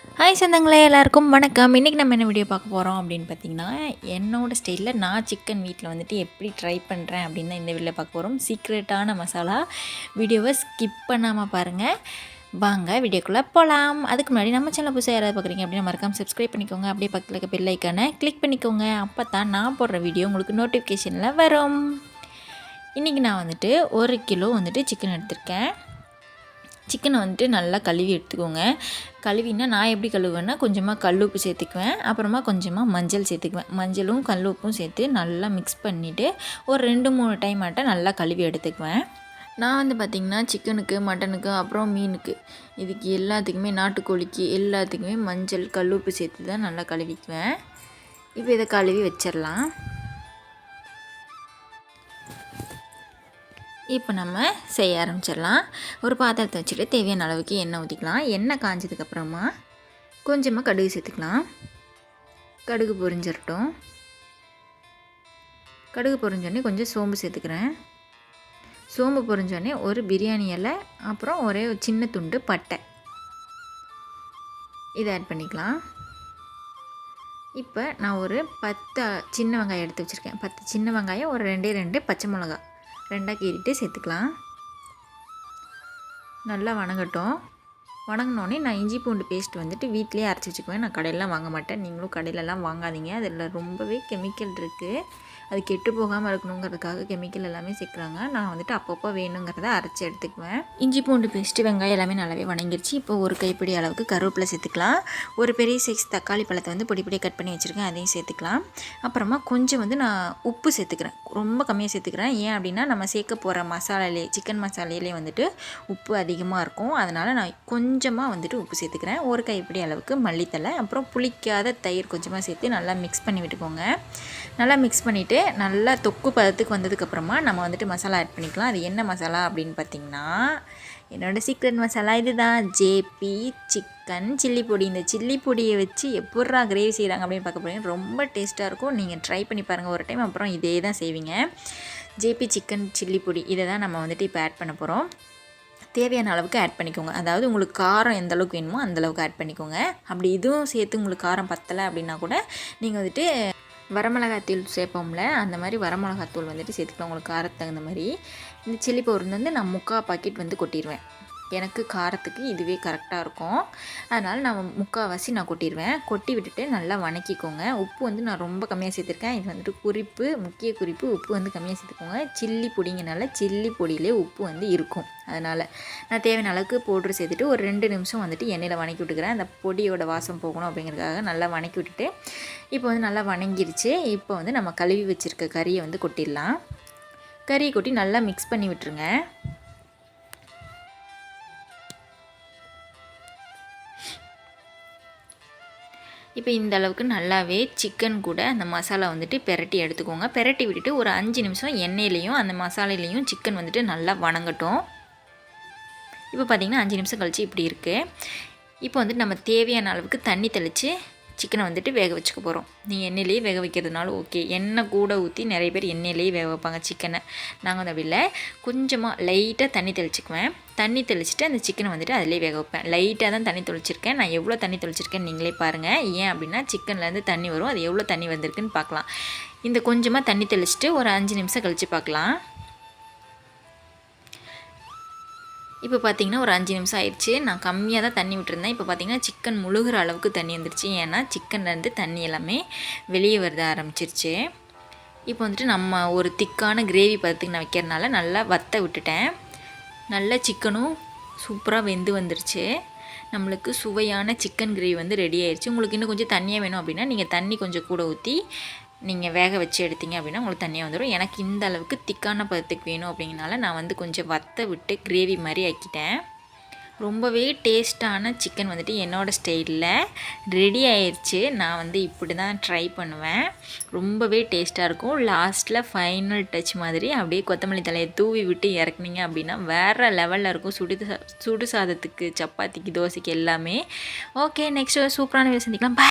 Hi சொந்தங்களே எல்லாருக்கும் வணக்கம். இன்றைக்கி நம்ம என்ன வீடியோ பார்க்க போகிறோம் அப்படின்னு பார்த்தீங்கன்னா என்னோடய ஸ்டைலில் நான் சிக்கன் வீட்டில் வந்துட்டு எப்படி ட்ரை பண்ணுறேன் அப்படின்னு தான் இந்த வீடியோவில் பார்க்க போகிறோம் சீக்ரெட்டான மசாலா வீடியோவை ஸ்கிப் பண்ணாமல் பாருங்கள் வாங்க வீடியோக்குள்ளே போகலாம் அதுக்கு முன்னாடி நம்ம சேனல் புதுசாக யாராவது பார்க்குறீங்க அப்படின்னா மறக்காமல் சப்ஸ்கிரைப் பண்ணிக்கோங்க. அப்படியே பக்கத்தில் இருக்க பெல் ஐக்கானை கிளிக் பண்ணிக்கோங்க. அப்போ தான் நான் போடுற வீடியோ உங்களுக்கு நோட்டிஃபிகேஷனில் வரும். இன்றைக்கி நான் வந்துட்டு ஒரு கிலோ வந்துட்டு சிக்கன் எடுத்திருக்கேன். சிக்கனை வந்துட்டு நல்லா கழுவி எடுத்துக்கோங்க. கழுவினா நான் எப்படி கழுவுவேன்னா கொஞ்சமாக கல் உப்பு சேர்த்துக்குவேன். அப்புறமா கொஞ்சமாக மஞ்சள் சேர்த்துக்குவேன். மஞ்சளும் கல் உப்பும் சேர்த்து நல்லா மிக்ஸ் பண்ணிவிட்டு ஒரு ரெண்டு மூணு டைம் ஆட்ட நல்லா கழுவி எடுத்துக்குவேன். நான் வந்து பார்த்திங்கன்னா சிக்கனுக்கு மட்டனுக்கு அப்புறம் மீனுக்கு இதுக்கு எல்லாத்துக்குமே நாட்டுக்கோழிக்கு எல்லாத்துக்குமே மஞ்சள் கல் உப்பு சேர்த்து தான் நல்லா கழுவிக்குவேன். இப்போ இதை கழுவி வச்சிடலாம். இப்போ நம்ம செய்ய ஆரம்பிச்சிடலாம். ஒரு பாத்திரத்தை வச்சுட்டு தேவையான அளவுக்கு எண்ணெய் ஊற்றிக்கலாம் எண்ணெய் காஞ்சதுக்கப்புறமா கொஞ்சமாக கடுகு சேர்த்துக்கலாம். கடுகு பொரிஞ்சிடட்டும் கடுகு பொரிஞ்சோடனே கொஞ்சம் சோம்பு சேர்த்துக்கிறேன். சோம்பு பொரிஞ்சோடனே ஒரு பிரியாணி இலை அப்புறம் ஒரே ஒரு சின்ன துண்டு பட்டை. இதை ஆட் பண்ணிக்கலாம். இப்போ நான் ஒரு பத்து சின்ன வெங்காயம் எடுத்து வச்சுருக்கேன். பத்து சின்ன வெங்காயம் ஒரு ரெண்டே ரெண்டு பச்சை மிளகா ரெண்டாக கீறிட்டு சேர்த்துக்கலாம். நல்லா வணங்கட்டும். வணங்கினோடனே நான் இஞ்சி பூண்டு பேஸ்ட் வந்துட்டு வீட்லேயே அரைச்சி வச்சுக்குவேன். நான் கடையிலலாம் வாங்க மாட்டேன். நீங்களும் கடையிலலாம் வாங்காதீங்க. அதில் ரொம்பவே கெமிக்கல் இருக்குது அது கெட்டு போகாமல் இருக்கணுங்கிறதுக்காக கெமிக்கல் எல்லாமே சேர்க்குறாங்க. நான் வந்துட்டு அப்பப்போ வேணுங்கிறத அரைச்சி எடுத்துக்குவேன். இஞ்சி பூண்டு பேஸ்ட்டு வெங்காயம் எல்லாமே நல்லாவே வணங்கிருச்சு. இப்போ ஒரு கைப்பிடி அளவுக்கு கருவேப்பிலை சேர்த்துக்கலாம். ஒரு பெரிய சைஸ் தக்காளி பழத்தை வந்து பொடி பொடியாக கட் பண்ணி வச்சுருக்கேன். அதையும் சேர்த்துக்கலாம். அப்புறமா கொஞ்சம் வந்து நான் உப்பு சேர்த்துக்கிறேன். ரொம்ப கம்மியாக சேர்த்துக்கிறேன். ஏன் அப்படின்னா நம்ம சேர்க்க போகிற மசாலாலே சிக்கன் மசாலையிலே வந்துட்டு உப்பு அதிகமாக இருக்கும். அதனால் நான் கொஞ்சம் கொஞ்சமாக வந்துட்டு உப்பு சேர்த்துக்கிறேன். ஒரு கைப்பிடி அளவுக்கு மல்லித்தலை அப்புறம் புளிக்காத தயிர் கொஞ்சமாக சேர்த்து நல்லா மிக்ஸ் பண்ணி விட்டுக்கோங்க. நல்லா மிக்ஸ் பண்ணிவிட்டு நல்லா தொக்கு பதத்துக்கு வந்ததுக்கப்புறமா நம்ம வந்துட்டு மசாலா ஆட் பண்ணிக்கலாம். அது என்ன மசாலா அப்படின்னு பார்த்திங்கன்னா என்னோடய சீக்ரெட் மசாலா இது தான் ஜேபி சிக்கன் சில்லி பொடி. இந்த சில்லி பொடியை வச்சு எப்பட்றா கிரேவி செய்கிறாங்க அப்படின்னு பார்க்க போகிறீங்க ரொம்ப டேஸ்ட்டாக இருக்கும். நீங்கள் ட்ரை பண்ணி பாருங்கள் ஒரு டைம் அப்புறம் இதே தான் செய்வீங்க ஜேபி சிக்கன் சில்லி பொடி. இதை தான் நம்ம வந்துட்டு இப்போ ஆட் பண்ண போகிறோம் தேவையான அளவுக்கு ஆட் பண்ணிக்கோங்க. அதாவது உங்களுக்கு காரம் எந்த அளவுக்கு வேணுமோ அந்தளவுக்கு ஆட் பண்ணிக்கோங்க. அப்படி இதுவும் சேர்த்து உங்களுக்கு காரம் பத்தலை அப்படின்னா கூட நீங்கள் வந்துட்டு வரமிளகாத்தூள் சேர்ப்போம்ல அந்த மாதிரி வரமிளகாத்தூள் வந்துட்டு சேர்த்துக்கலாம் உங்களுக்கு காரத்துக்கு தகுந்த மாதிரி. இந்த சில்லி பவுடர் வந்து நான் முக்கால் பாக்கெட் வந்து கொட்டிடுவேன் எனக்கு காரத்துக்கு இதுவே கரெக்டாக இருக்கும். அதனால் நான் முக்கால்வாசி நான் கொட்டிடுவேன் கொட்டி விட்டுட்டு நல்லா வணக்கிக்கோங்க. உப்பு வந்து நான் ரொம்ப கம்மியாக சேர்த்துருக்கேன். இது வந்துட்டு குறிப்பு முக்கிய குறிப்பு உப்பு வந்து கம்மியாக சேர்த்துக்கோங்க. சில்லி பொடிங்கனால சில்லி பொடியிலே உப்பு வந்து இருக்கும். அதனால் நான் தேவையான அளவுக்கு பவுட்ரு சேர்த்துட்டு ஒரு ரெண்டு நிமிஷம் வந்துட்டு எண்ணெயில் வணக்கி விட்டுக்கிறேன். அந்த பொடியோட வாசம் போகணும் அப்படிங்கிறதுக்காக நல்லா வணக்கி விட்டுட்டு இப்போ வந்து நல்லா வணங்கிருச்சு. இப்போ வந்து நம்ம கழுவி வச்சுருக்க கறியை வந்து கொட்டிடலாம். கறியை கொட்டி நல்லா மிக்ஸ் பண்ணி விட்டுருங்க. இப்போ இந்த அளவுக்கு நல்லாவே சிக்கன் கூட அந்த மசாலா வந்துட்டு பெரட்டி எடுத்துக்கோங்க. பெரட்டி விட்டுட்டு ஒரு அஞ்சு நிமிஷம் எண்ணெயிலையும் அந்த மசாலையிலையும் சிக்கன் வந்துட்டு நல்லா வணங்கட்டும். இப்போ பார்த்திங்கன்னா அஞ்சு நிமிஷம் கழித்து இப்படி இருக்குது இப்போ வந்துட்டு நம்ம தேவையான அளவுக்கு தண்ணி தெளித்து சிக்கனை வந்துட்டு வேக வச்சுக்க போகிறோம். நீங்கள் எண்ணெயிலேயே வேக வைக்கிறதுனால ஓகே. எண்ணெய் கூட ஊற்றி நிறைய பேர் எண்ணெயிலேயே வேக வைப்பாங்க சிக்கனை. நாங்கள் வந்து அப்படி இல்லை கொஞ்சமாக லைட்டாக தண்ணி தெளிச்சுக்குவேன். தண்ணி தெளிச்சுட்டு அந்த சிக்கனை வந்துட்டு அதிலே வேக வைப்பேன். லைட்டாக தான் தண்ணி தெளிச்சிருக்கேன். நான் எவ்வளோ தண்ணி தெளிச்சிருக்கேன் நீங்களே பாருங்கள் ஏன் அப்படின்னா சிக்கன்லேருந்து தண்ணி வரும். அது எவ்வளோ தண்ணி வந்திருக்குன்னு பார்க்கலாம். இந்த கொஞ்சமாக தண்ணி தெளிச்சுட்டு ஒரு அஞ்சு நிமிஷம் கழித்து பார்க்கலாம். இப்போ பார்த்திங்கன்னா ஒரு அஞ்சு நிமிஷம் ஆயிடுச்சு. நான் கம்மியாக தான் தண்ணி விட்டுருந்தேன். இப்போ பார்த்திங்கன்னா சிக்கன் முழுகிற அளவுக்கு தண்ணி வந்துருச்சு. ஏன்னா சிக்கன்லேருந்து தண்ணி எல்லாமே வெளியே வருத ஆரம்பிச்சிருச்சு. இப்போ வந்துட்டு நம்ம ஒரு திக்கான கிரேவி பதத்துக்கு நான் வைக்கிறதுனால நல்லா வத்த விட்டுட்டேன். நல்ல சிக்கனும் சூப்பராக வெந்து வந்துருச்சு. நம்மளுக்கு சுவையான சிக்கன் கிரேவி வந்து ரெடி ஆயிடுச்சு. உங்களுக்கு இன்னும் கொஞ்சம் தண்ணியாக வேணும் அப்படின்னா நீங்கள் தண்ணி கொஞ்சம் கூட ஊற்றி நீங்கள் வேக வச்சு எடுத்தீங்க அப்படின்னா உங்களுக்கு தண்ணியாக வந்துடும் எனக்கு இந்த அளவுக்கு திக்கான பதத்துக்கு வேணும் அப்படிங்கனால நான் வந்து கொஞ்சம் வத்த விட்டு கிரேவி மாதிரி ஆக்கிட்டேன். ரொம்பவே டேஸ்ட்டான சிக்கன் வந்துட்டு என்னோடய ஸ்டைலில் ரெடி ஆயிடுச்சு நான் வந்து இப்படி தான் ட்ரை பண்ணுவேன். ரொம்பவே டேஸ்ட்டாக இருக்கும். லாஸ்ட்டில் ஃபைனல் டச் மாதிரி அப்படியே கொத்தமல்லி தலையை தூவி விட்டு இறக்குனீங்க அப்படின்னா வேறு லெவலில் இருக்கும். சுடு சுடு சாதத்துக்கு சப்பாத்திக்கு தோசைக்கு எல்லாமே. ஓகே நெக்ஸ்ட்டு சூப்பரான வீடியோ சந்திக்கலாம்.